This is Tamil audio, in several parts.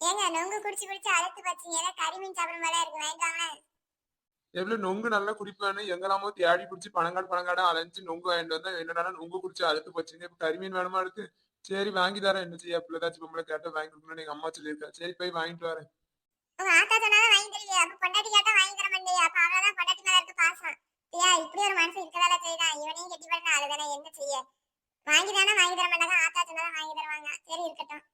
ஏங்க நொங்கு குடிச்சு குடிச்சு அழுத்து வச்சீங்க ஏதோ கறி மீன் சாப்பிடும் போல இருக்கு. வாங்கிட்டாங்களே எவ்வளவு நொங்கு நல்லா குடிப்பேன்னு எங்கெல்லாமோ தேடி பிடிச்சி பணங்காடு பணங்காடு அலைஞ்சு நொங்கு வாங்கிட்டு வந்தா என்னடா நொங்கு குடிச்சு அழுத்து போச்சுங்க. இப்ப கறிமீன் வேணுமா இருக்கு? சரி வாங்கி தரேன். என்ன செய்ய? அப்படி ஏதாச்சும் பொம்பளை கேட்ட வாங்கி கொடுக்கணும்னு எங்க அம்மா சொல்லியிருக்கா. சரி போய் வாங்கிட்டு வரேன். உங்க ஆத்தா சொன்னாதான் வாங்கி தருவியா. அப்ப பொண்டாட்டி கேட்டா வாங்கி தர மாட்டேயா அப்ப அவ்வளவுதான் பொண்டாட்டி மேல இருக்க பாசம். ஐயா இப்படி ஒரு மனசு இருக்கதால செய்தான். இவனையும் கெட்டி பண்ண அழுதானே என்ன செய்ய? வாங்கி தானே வாங்கி தர மாட்டாங்க. ஆத்தா சொன்னாதான் வாங்கி தருவாங்க. சரி இருக்கட்டும்.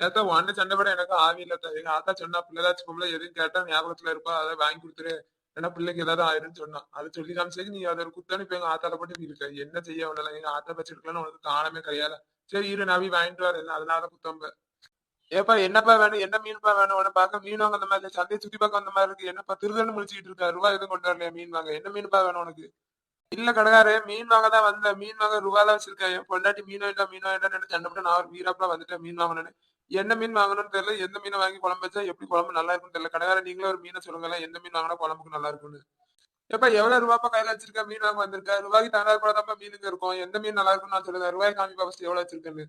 ஏத்தா உன்ன சண்டை போட எனக்கு ஆவி இல்லத்தா எங்க ஆத்தா சொன்னா பிள்ளை ஏதாச்சும் பொம்பளை எதுவும் கேட்டா ஞாபகத்துல இருப்பா. அதை வாங்கி கொடுத்துரு. ஏன்னா பிள்ளைக்கு ஏதாவது ஆயிருன்னு சொன்னா அதை சொல்லி காமிச்சு நீ அதை ஒரு குத்தானு இப்ப எங்க ஆத்தால போட்டு இருக்க. என்ன செய்ய உள்ள எங்க ஆத்தா வச்சிருக்கலாம்னு உனக்கு காணமே கிடையாது. சரி இரு நவி வாங்கிட்டு வரேன். அதனால குத்தம்ப ஏப்பா என்னப்பா வேணும்? என்ன மீன்ப்பா வேணும்? உன பார்க்க மீன் வாங்க அந்த மாதிரி சந்தையை சுத்தி பார்க்க அந்த மாதிரி இருக்கு. என்னப்பா திருதன்னு முடிச்சுட்டு இருக்கா? ரூபா எதுவும் கொண்டு வரலையா மீன் வாங்க? என்ன மீன்ப்பா வேணும் உனக்கு? இல்ல கடைக்காரே மீன் வாங்க தான் வந்தேன். மீன் வாங்க ரூபால வச்சிருக்கேன். என் பொண்டாட்டி மீன் வாங்கிட்டா மீன் வாங்கிட்டா சண்டை போட்டு நான் ஒரு வீராப்பா வந்துட்டேன் மீன் வாங்கினேன் என்ன மீன் வாங்கணும்னு தெரியல எந்த மீனை வாங்கி குழம்பு வச்சா எப்படி குழம்பு நல்லா இருக்கும்னு தெரியல. கடைக்கார நீங்களே ஒரு மீனை சொல்லுங்களேன் எந்த மீன் வாங்கினா குழம்புக்கு நல்லா இருக்கும்னு. எப்ப எவ்வளவு ரூபாப்பா கையில வச்சிருக்க? மீன் வாங்க வந்திருக்க. ரூபாய்க்கு தகுந்த கூட மீனுங்க இருக்கும். எந்த மீன் நல்லா இருக்கும்னு நான் சொல்லுங்க ரூபாய் காமிப்பா ஃபர்ஸ்ட் எவ்வளவு வச்சிருக்கேன்னு.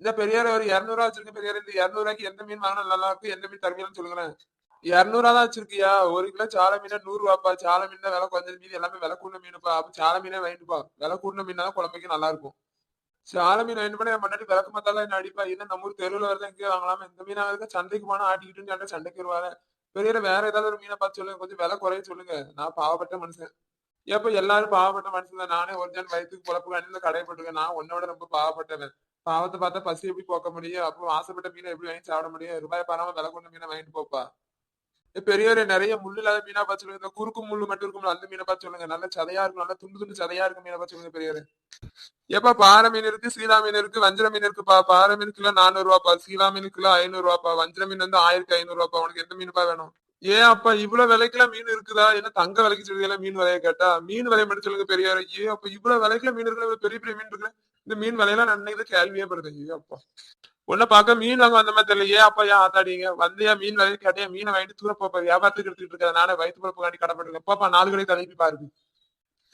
இந்த பெரியார் ஒரு இரநூறுவா வச்சிருக்க பெரியார் இந்த இரநூறுவாய்க்கு எந்த மீன் வாங்கினா நல்லா இருக்கும் எந்த மீன் தருவீங்கன்னு சொல்லுங்களேன். இரநூறுவா தான் வச்சிருக்கியா? ஒரு கிலோ சால மீனா நூறு ரூபாப்பா சால மீன் விலை குறைஞ்ச மீன் எல்லாமே விலை கூடின மீனுப்பா. அப்ப சால மீனே வாங்கிட்டுப்பா. விலை கூடின மீனா தான் குழம்புக்கு நல்லா இருக்கும். சால மீன் என்ன பண்ண என் முன்னாடி விளக்கு மத்தால என்ன அடிப்பா? என்ன நம்ம ஊர் தெருவில் வரல எங்கேயும் வாங்கலாமா. இந்த மீனா இருக்கு சந்தைக்கு போனா ஆட்டிக்கிட்டு சண்டை சண்டைக்கு வருவாரு பெரிய வேற ஏதாவது ஒரு மீனை பார்த்து சொல்லுங்க. கொஞ்சம் விலை குறைய சொல்லுங்க. நான் பாவப்பட்ட மனுஷன். எப்ப எல்லாரும் பாவப்பட்ட மனுஷன் தான்? நானே ஒரு ஜன் வயிற்றுக்கு குழப்பு கணிந்து கடைப்பட்டுருக்கேன் நான் உன்னோட ரொம்ப பாவப்பட்டவன். பாவத்தை பார்த்தா பசி எப்படி போக்க முடியும்? அப்போ ஆசைப்பட்ட மீனை எப்படி வாங்கி சாப்பிட முடியும்? ரூபாய் பணமா விலை கொண்ட மீனை வாங்கிட்டு போப்பா. பெரியவரே நிறைய முள்ளு இல்லாத மீனா பார்த்து சொல்லுங்க. இந்த குறுக்கு முள்ளு மட்டும் இருக்கும்ல அந்த மீனை பார்த்து சொல்லுங்க. நல்ல சதையா இருக்கும். நல்ல துண்டு துண்டு சதையா இருக்கும் மீனை பார்த்து சொல்லுங்க பெரியவரே ஏப்பா பாறை மீன் இருக்கு சீலா மீன் இருக்கு வஞ்சிர மீன் இருக்குப்பா. பாறை மீன் கிலோ நானூறு ரூபாப்பா சீலா மீன் கிலோ ஐநூறு ரூபாப்பா வஞ்சர மீன் வந்து ஆயிரத்தி ஐநூறு ரூபாப்பா உனக்கு எந்த மீனுப்பா வேணும்? ஏன் அப்பா இவ்வளவு விலைக்கெல்லாம் மீன் இருக்குதா? என்ன தங்க விலைக்கு சொல்றீங்களா மீன் விலைய கேட்டா? மீன் விலையை மட்டும் சொல்லுங்க பெரியவரே ஏ அப்ப இவ்வளவு விலைக்குள்ள மீன் இருக்குல்ல? பெரிய பெரிய மீன் இருக்குல்ல? இந்த மீன் விலையெல்லாம் நான் கேள்வியே படுது ஐயோ அப்பா? உன்னை பார்க்க மீன் வாங்க வந்த மாதிரி தெரியல ஏன் அப்பா ஏன் ஆத்தாடிங்க? வந்தியா மீன் வரைக்கும் கேட்டியா மீனை வாங்கிட்டு தூர போப்ப வியாபாரத்துக்கு எடுத்துட்டு இருக்காது நானே வயிற்று பழப்பு காட்டி கடப்பட்டிருக்கேன் பாப்பா நாலு கடை தலைப்பி பாருங்க.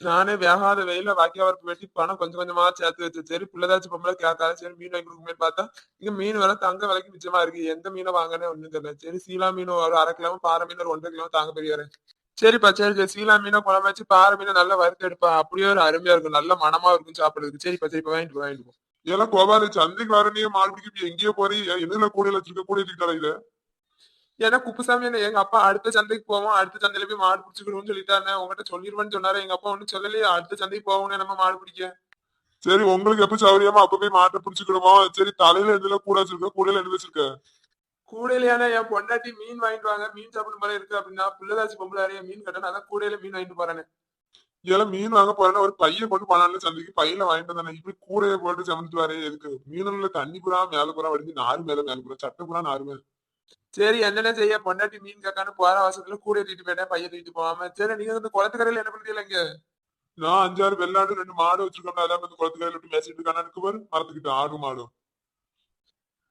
நானே வேகாத வெயில வாக்கிய வரப்பு வெட்டி பணம் கொஞ்சம் கொஞ்சமா சேர்த்து வச்சு சரி பிள்ளைதாச்சும் பொம்பளை கேட்காத சரி மீன் வாங்கி கொடுக்குமே பார்த்தா இங்க மீன் வேலை தங்க விலைக்கு மிச்சமா இருக்கு. எந்த மீனை வாங்கினே ஒண்ணும் தெரியல. சரி சீலா மீன் ஒரு அரை கிலோ பாறை மீன் ஒரு ஒன்றரை கிலோ தாங்க பெரியவரே சரிப்பா சரி சரி சீலா மீனை குழம்பு வச்சு பாறை மீனை நல்லா வறுத்து எடுப்பா. அப்படியே ஒரு அருமையா இருக்கும். நல்ல மனமா இருக்கும் சாப்பிடுறதுக்கு. சரிப்பா சரிப்பா வாங்கிட்டு வாங்கிட்டு போ. ஏன்னா கோபாலு சந்தைக்கு வர நீ மாடு பிடிக்க எங்கேயோ போறீங்க எதுல கூடையில வச்சிருக்க கூடையில தலையில ஏன்னா குப்புசாமி என்ன எங்க அப்பா அடுத்த சந்தைக்கு போவோம் அடுத்த சந்தையில போய் மாடு பிடிச்சிக்கணும்னு சொல்லிட்டாரு உங்ககிட்ட சொல்லிடுவேன்னு சொன்னாரு. எங்க அப்பா ஒன்னும் சொல்லலையே அடுத்த சந்தைக்கு போவோம்னு நம்ம மாடு பிடிக்க? சரி உங்களுக்கு எப்ப சௌரியமா அப்ப போய் மாட்டை பிடிச்சிக்கணுமோ சரி தலையில எதுல கூட வச்சிருக்க கூடையில என்ன வச்சிருக்க? கூடையிலையான என் பொண்டாட்டி மீன் வாங்கிட்டு வாங்க மீன் சாப்பிடும் போல இருக்கு அப்படின்னா பிள்ளைதாச்சும் பொம்பளை மீன் கட்டணும் அதான் கூடையில மீன் வாங்கிட்டு போறேன்னு. இதெல்லாம் மீன் வாங்க போறேன்னா ஒரு பையன் கொண்டு போனாலும் சந்தைக்கு பையில வாங்கிட்டு வந்தானே. இப்படி கூடையை போட்டு சமைச்சு வரே எதுக்கு? மீனுல தண்ணி புறா மேல புறா வடிஞ்சு நாறு மேல மேல புறா சட்டை புறா நாறு மேல. சரி என்னென்ன செய்ய? பொண்டாட்டி மீன் கேட்கான்னு போற அவசரத்துல கூட தூக்கிட்டு போயிட்டேன் பையன் தூக்கிட்டு போகாம. சரி நீங்க இந்த குளத்துக்கரையில என்ன பண்றீங்க இங்க? நான் அஞ்சாறு வெள்ளாடு ரெண்டு மாடு வச்சிருக்கோம் அதான் வந்து குளத்துக்காயில விட்டு மேய்ச்சிட்டு இருக்கானு? இருக்கு பாரு மரத்துக்கிட்ட ஆடு மாடும்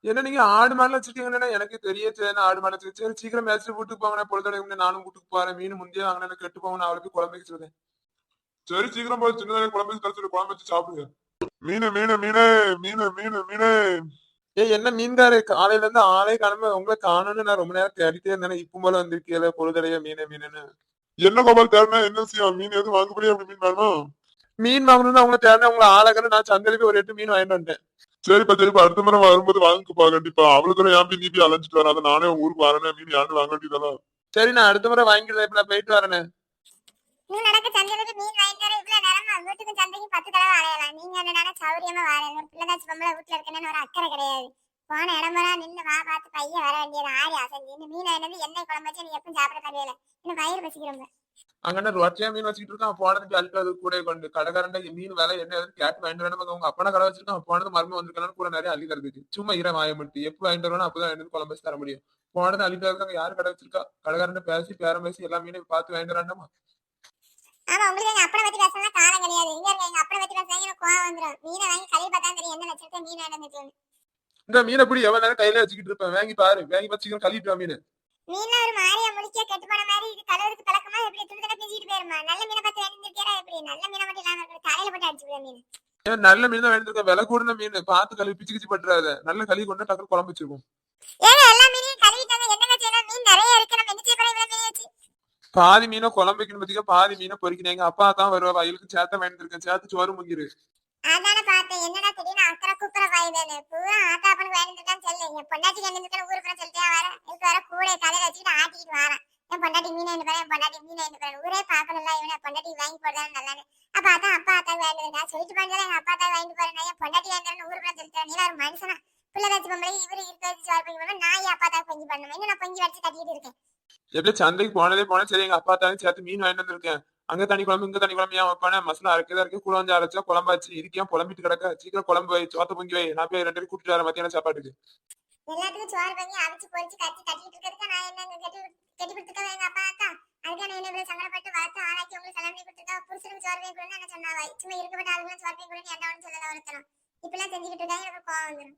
என்ன நீங்க ஆடு மாடுலாம் வச்சிருக்கீங்கன்னா எனக்கு தெரிய ஆடு மாடு வச்சிருக்கேன். சரி சீக்கிரம் மேய்ச்சிட்டு வீட்டுக்கு போங்க பொழுதோட நானும் வீட்டுக்கு போறேன். மீன் முந்தைய வாங்கினா கெட்டு போகணும் அவளுக்கு குழம்பு சொல்றேன் சரி சீக்கிரம் போய் சின்னதான குழம்பு சொல்லி குழம்பு வச்சு சாப்பிடுங்க மீன் மீன் மீன் மீன் மீன் மீன். ஏய் என்ன மீன்காரு? காலையில இருந்து ஆளே காணாம உங்களை காணும்னு நான் ரொம்ப நேரம் தேடிட்டே இருந்தேன். இப்போ போல வந்திருக்கீல பொழுதடைய மீன் மீனுன்னு. என்ன கோபால் தேவைன்னா என்ன விஷயம்? மீன் எதுவும் வாங்கப்படியா அப்படி மீன் வேணுமா? மீன் வாங்கணும்னு அவங்க தேடின உங்களை ஆளக்கன்னு நான் சந்தையில போய் ஒரு எட்டு மீன் வாங்கிட்டு வந்துட்டேன். சரிப்பா சரிப்பா. அடுத்த முறை வரும்போது வாங்கிப்பா கண்டிப்பா. அவளுக்கு ஏன் போய் நீ போய் அலைஞ்சிட்டு வர. அதை நானே உங்க ஊருக்கு வரேன். மீன் யாரும் வாங்க வேண்டியதெல்லாம் சரி நான் அடுத்த முறை வாங்கிக்கிறேன். இப்ப நான் போயிட்டு வரேனே. நீ நடக்க சந்தையில மீன் வாங்கிட்டு வர இவ்வளவு நேரம் வீட்டுக்கு சந்தைக்கு பத்து தடவை அலையலாம். நீங்க என்னடா சௌரியமா வரேன் ஒரு பிள்ளைதாச்சு பொம்பளை வீட்டுல இருக்கணும்னு ஒரு அக்கறை கிடையாது. போன இடமெல்லாம் நின்று வா பார்த்து பையன் வர வேண்டியது ஆரி அசைஞ்சு. இந்த மீன் என்னது எண்ணெய் குழம்பு வச்சு நீ எப்பவும் சாப்பிட தருவியல இன்னும் வயிறு பசிக்கிறோம் அங்கே ரொட்டியா மீன் வச்சுட்டு இருக்கான்? போனதுக்கு அழுட்டு அது கூட கொண்டு கடைக்காரன் மீன் வேலை என்ன கேட்டு வாங்கிட்டு வேணும் அவங்க அப்பனா கடை வச்சிருக்கான். போனது மரும வந்திருக்கானு கூட நிறைய அள்ளி தருது சும்மா ஈர வாய மட்டும் எப்ப வாங்கிட்டு வரணும் அப்பதான் வாங்கிட்டு வந்து குழம்பு வச்சு தர முடியும். போனது அள்ளிட்டு இருக்காங்க. யாரு கடை வச்சிருக்கா? கடைக்காரன் பேசி பேரம் பேசி எல்லா மீனையும் பார்த்து வாங்கிட்டு வரணுமா ஆமா உங்களுக்கு எங்க அப்பனை பத்தி பேசலாம் காலம் கிடையாது. இங்க இருக்க எங்க அப்பனை பத்தி பேசுறாங்க எனக்கு கோவம் வந்துடும் மீனை வாங்கி கழுவி பார்த்தா தெரியும் என்ன வச்சிருக்க மீன் நடந்துச்சு இந்த மீனை பிடி எவ்வளவு நேரம் கையில வச்சுக்கிட்டு இருப்பேன். வாங்கி பாரு. வாங்கி வச்சுக்கணும் கழுவிட்டு மீன். மீன்ல ஒரு மாரியா முடிக்க கெட்டு போன மாதிரி இது கலருக்கு பழக்கமா எப்படி? துண்டு துண்டா பிஞ்சிட்டு போயிருமா? நல்ல மீனை பார்த்து வேண்டியிருக்கியா எப்படி? நல்ல மீனை மட்டும் இல்லாம இருக்கிற தலையில போட்டு அடிச்சு மீன். ஏன் நல்ல மீன் தான் வாங்கிட்டு இருக்கேன் விலை கூடின மீன். பார்த்து கழுவி பிச்சு பிச்சு பட்டுறாத. நல்ல கழுவி கொண்டு டக்குனு குழம்பு வச்சிருக்கோம் ஏங்க எல்லா மீனையும் பாதி மீனை குழம்பு வைக்கணும் பத்திக்கா பாதி மீனை பொறிக்கணும் எங்க அப்பா தான் வருவா வயலுக்கு சேர்த்த வேண்டியிருக்கேன் சேர்த்து சோறு முங்கிரு. அதானே பார்த்தேன். என்னடா திடீர்னு அக்கறை குப்புற பாயுதுன்னு பூரா ஆத்தா அப்பனு வேண்டிருக்கான்னு சொல்லு. என் பொண்டாட்டி கண்டிருக்கேன் ஊரு புறம் சொல்லிட்டே வர. இதுக்கு வர கூட தலையில வச்சுக்கிட்டு ஆட்டிக்கிட்டு வரேன். என் பொண்டாட்டி மீன் என்ன என் பொண்டாட்டி மீன் என்ன பாரு. ஊரே பார்க்கணும்ல இவனை பொண்டாட்டி வாங்கி போடுறது நல்லான்னு. அப்ப அதான் அப்பா அத்தா வேண்டிருந்தா சொல்லிட்டு பண்ணல எங்க அப்பா அத்தா வாங்கிட்டு போறேன். என் பொண்டாட்டி வேண்டாம்னு ஊரு புறம் சொல்லிட்டு நீ ஒரு மனுஷனா. பிள்ளை வச்சு பொம்பளை இவரு இருக்க வச்சு சோறு பண்ணி நான் என் அப்பா தான் பொங்கி பண்ணணும்? இன்னும் நான் பொங்கி வச்சு கட்டிட்டு இருக்கேன்? எப்படி சந்தைக்கு போனதே போனேன் சரி எங்க அப்பா தானே சேர்த்து மீன் வாங்கிட்டு வந்திருக்கேன். அங்க தனி குழம்பு இங்க தனி குழம்பு. ஏன் வைப்பானே மசாலா அரைக்கதா இருக்கு? வந்து அரைச்சா குழம்பாச்சு இதுக்கு ஏன் புலம்பிட்டு கிடக்க? சீக்கிரம் குழம்பு வை சோத்த பொங்கி வை. நான் போய் ரெண்டு பேரும் கூட்டிட்டு வரேன் மத்தியான சாப்பாட்டுக்கு. எல்லாத்துக்கும் சோறு பண்ணி அவிச்சு பொரிச்சு கட்டி கட்டிட்டு இருக்கிறதுக்கு நான் என்ன கட்டி கட்டி கொடுத்துருக்கேன் எங்க அப்பா அத்தா அதுக்காக நான் என்ன இவ்வளவு சங்கடப்பட்டு வளர்த்து ஆளாக்கி உங்களுக்கு செலவு பண்ணி கொடுத்துருக்கா புருஷனுக்கு சோறு வாங்கி கொடுன்னு என்ன சொன்னாவா? சும்மா இருக்கப்பட்ட ஆளுங்களும் சோறு வாங்கி கொடுன்னு என்ன ஒன்று சொல்லல ஒருத்தரும் இப்பெல்லாம் செஞ்சுக்கிட்டு இருக்காங்க எனக்கு கோவம் வந்துடும்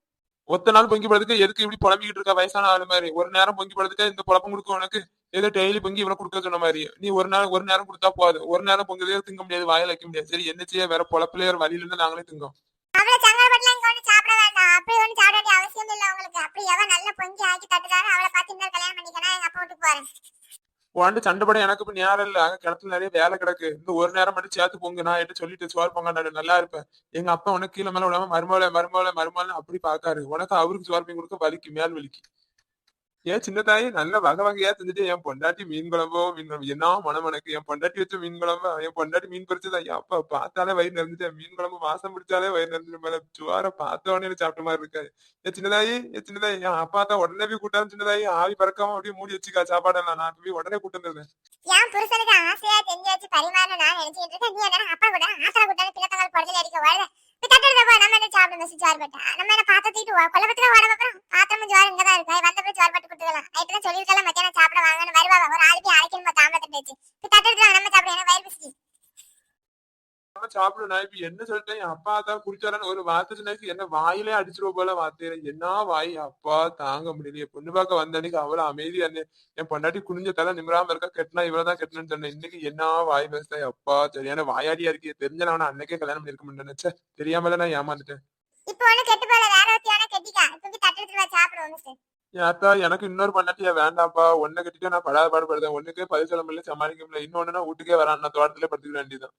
ஒத்த நாள் பொங்கி படுறதுக்கு எதுக்கு இப்படி புலம்பிக்கிட்டு இருக்க? வயசான ஆளு மாதிரி. ஒரு நேரம் பொங்கி படுறதுக்கு இந்த குழப்பம் கொடுக்கும் உனக்கு? ஏதோ டெய்லி பொங்கி இவனை கொடுக்க சொன்ன மாதிரி. நீ ஒரு நாள் ஒரு நேரம் கொடுத்தா போதும் ஒரு நேரம் பொங்கதே திங்க முடியாது வாயில வைக்க முடியாது. சரி என்ன செய்ய வேற பொழப்பிலே ஒரு வழியில இருந்து நாங்களே திங்கோம் அவ்வளவு சங்கடப்பட்டுலாம் இங்க ஒண்ணு சாப்பிட வேண்டாம். அப்படி ஒண்ணு சாப்பிட வேண்டிய அவசியம் இல்ல உங்களுக்கு அப்படி எவன் நல்ல பொங்கி ஆக்கி தட்டுறாரு அவளை பார்த்து இன்னொரு கல்யாணம் பண்ணிக்கணும் எங்க அப்பா வீட்டுக்கு போறேன். உன்ட்டு சண்டை போட எனக்கு இப்ப நேரம் இல்ல. அங்க கிணத்துல நிறைய வேலை கிடக்கு. இந்த ஒரு நேரம் மட்டும் சேர்த்து பொங்கு நான் எட்டு சொல்லிட்டு சோறு பொங்க நல்லா இருப்பேன். எங்க அப்பா உனக்கு கீழே மேல விடாம மருமலை மருமலை மருமலை அப்படி பாக்காரு உனக்கு அவருக்கு சோறு பொங்கி கொடுக்க வலிக்கு மேல் வலிக்கு. ஏன் சின்னதாயி நல்ல வகை வகையா செஞ்சுட்டு என் பொண்டாட்டி மீன் குழம்போ மீன் குழம்பு என்ன மனம் எனக்கு? என் பொண்டாட்டி வச்ச மீன் குழம்பு என் பொண்டாட்டி மீன் பொரிச்சதா? அப்பா பார்த்தாலே வயிறு நிறைஞ்சிட்டேன் மீன் குழம்பு வாசம் பிடிச்சாலே வயிறு நிறைஞ்சிட்டு மேல சுவார பார்த்த உடனே சாப்பிட்ட மாதிரி இருக்காது ஏன் சின்னதாயி ஏன் சின்னதாயி என் அப்பா தான் உடனே போய் கூட்டாலும் சின்னதாயி ஆவி பறக்காம அப்படியே மூடி வச்சுக்கா சாப்பாடெல்லாம் நான் போய் உடனே கூட்டு வந்துருந்தேன் என் புருஷனுக்கு ஆசையா செஞ்சு வச்சு பரிமாறணும் நான் நினைச்சிட்டு இருக்கேன். நீ என்ன அப்பா கூட அடிக்க தட்டு சாப்பிட வாங்கன்னு. வருவாங்க ஒரு ஆளுக்கு அரைக்கணும் தாமதத்தை நம்ம சாப்பிட ஏன்னா வயிறு பிசிக்கி. நான் இப்ப என்ன சொல்லிட்டேன்? என் அப்பா தான் குடிச்சாரன்னு ஒரு வார்த்தை சொன்னாக்கு என்ன வாயிலே அடிச்சிருவ போல வார்த்தை என்ன வாய்? அப்பா தாங்க முடியலையே. பொண்ணு பார்க்க வந்த அன்னைக்கு அவ்வளவு அமைதியா இருந்தேன் என் பொண்டாட்டி குனிஞ்ச தலை நிமிராம இருக்கா? கெட்டினா இவ்வளவுதான் கெட்டணும்னு சொன்னேன். இன்னைக்கு என்ன வாய் பேசுறேன் அப்பா சரியான வாயாடியா இருக்கே. தெரிஞ்ச நான் அன்னைக்கே கல்யாணம் பண்ணிருக்க நினைச்சேன் தெரியாமல நான் ஏமாந்துட்டேன். அத்தா எனக்கு இன்னொரு பண்ணட்டியா வேண்டாம்ப்பா. ஒன்ன கட்டிட்டு நான் படாத பாடுபடுறேன் ஒண்ணுக்கே பதில் சொல்ல முடியல சமாளிக்க முடியல. இன்னொன்னு வீட்டுக்கே வரான். நான் தோட்டத்திலே படுத்துக்க வேண்டியதான்